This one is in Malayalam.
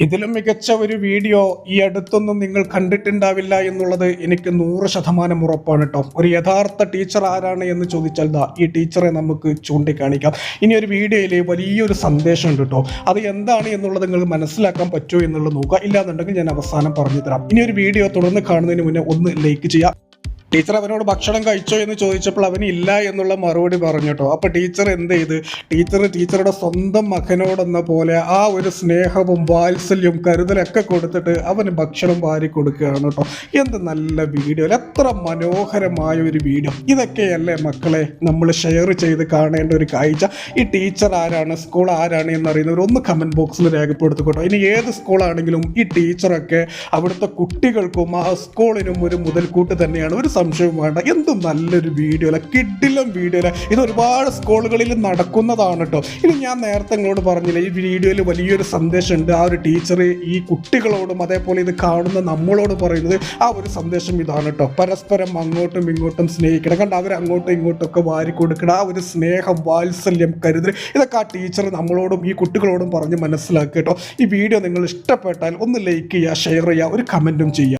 ഇതിലും മികച്ച ഒരു വീഡിയോ ഈ അടുത്തൊന്നും നിങ്ങൾ കണ്ടിട്ടുണ്ടാവില്ല എന്നുള്ളത് എനിക്ക് നൂറ് ശതമാനം ഉറപ്പാണ് കേട്ടോ. ഒരു യഥാർത്ഥ ടീച്ചർ ആരാണ് എന്ന് ചോദിച്ചാൽ ദാ ഈ ടീച്ചറെ നമുക്ക് ചൂണ്ടിക്കാണിക്കാം. ഇനി ഒരു വീഡിയോയിൽ വലിയൊരു സന്ദേശം ഉണ്ട് കേട്ടോ. അത് എന്താണ് എന്നുള്ളത് നിങ്ങൾ മനസ്സിലാക്കാൻ പറ്റുമോ എന്നുള്ളത് നോക്കുക. ഇല്ലാന്നുണ്ടെങ്കിൽ ഞാൻ അവസാനം പറഞ്ഞു തരാം ഇനി ഒരു വീഡിയോ തുടർന്ന് കാണുന്നതിന് മുന്നേ ഒന്ന് ലൈക്ക് ചെയ്യാം ടീച്ചർ അവനോട് ഭക്ഷണം കഴിച്ചോ എന്ന് ചോദിച്ചപ്പോൾ അവന് ഇല്ല എന്നുള്ള മറുപടി പറഞ്ഞു കേട്ടോ. അപ്പോൾ ടീച്ചർ എന്ത് ചെയ്ത്? ടീച്ചർ ടീച്ചറുടെ സ്വന്തം മകനോടെന്ന പോലെ ആ ഒരു സ്നേഹവും വാത്സല്യവും കരുതലൊക്കെ കൊടുത്തിട്ട് അവന് ഭക്ഷണം വാരി കൊടുക്കുകയാണ് കേട്ടോ. എന്ത് നല്ല വീഡിയോ എത്ര മനോഹരമായ ഒരു വീഡിയോ ഇതൊക്കെയല്ലേ മക്കളെ നമ്മൾ ഷെയർ ചെയ്ത് കാണേണ്ട ഒരു കാഴ്ച. ഈ ടീച്ചർ ആരാണ്? സ്കൂൾ ആരാണ് എന്നറിയുന്നവർ ഒന്ന് കമന്റ് ബോക്സിൽ രേഖപ്പെടുത്തിക്കോട്ടോ. ഇനി ഏത് സ്കൂളാണെങ്കിലും ഈ ടീച്ചറൊക്കെ അവിടുത്തെ കുട്ടികൾക്കും ആ സ്കൂളിനും ഒരു മുതൽക്കൂട്ട് തന്നെയാണ്. ഒരു സംശയവും വേണ്ട. എന്ത് നല്ലൊരു വീഡിയോ അല്ല. കിഡിലും വീഡിയോ അല്ല. ഇത് ഒരുപാട് സ്കൂളുകളിൽ നടക്കുന്നതാണ് കേട്ടോ ഇനി ഞാൻ നേരത്തെ നിങ്ങളോട് പറഞ്ഞില്ല ഈ വീഡിയോയിൽ വലിയൊരു സന്ദേശമുണ്ട്. ആ ഒരു ടീച്ചർ ഈ കുട്ടികളോടും അതേപോലെ ഇത് കാണുന്ന നമ്മളോട് പറയുന്നത് ആ ഒരു സന്ദേശം ഇതാണ് കേട്ടോ പരസ്പരം അങ്ങോട്ടും ഇങ്ങോട്ടും സ്നേഹിക്കണം. കണ്ട് അവർ അങ്ങോട്ടും ഇങ്ങോട്ടും ഒക്കെ വാരി കൊടുക്കണം. ആ ഒരു സ്നേഹം വാത്സല്യം കരുതൽ ഇതൊക്കെ ആ ടീച്ചർ നമ്മളോടും ഈ കുട്ടികളോടും പറഞ്ഞ് മനസ്സിലാക്കുക കേട്ടോ ഈ വീഡിയോ നിങ്ങൾ ഇഷ്ടപ്പെട്ടാൽ ഒന്ന് ലൈക്ക് ചെയ്യുക ഷെയർ ചെയ്യുക ഒരു കമന്റും ചെയ്യുക.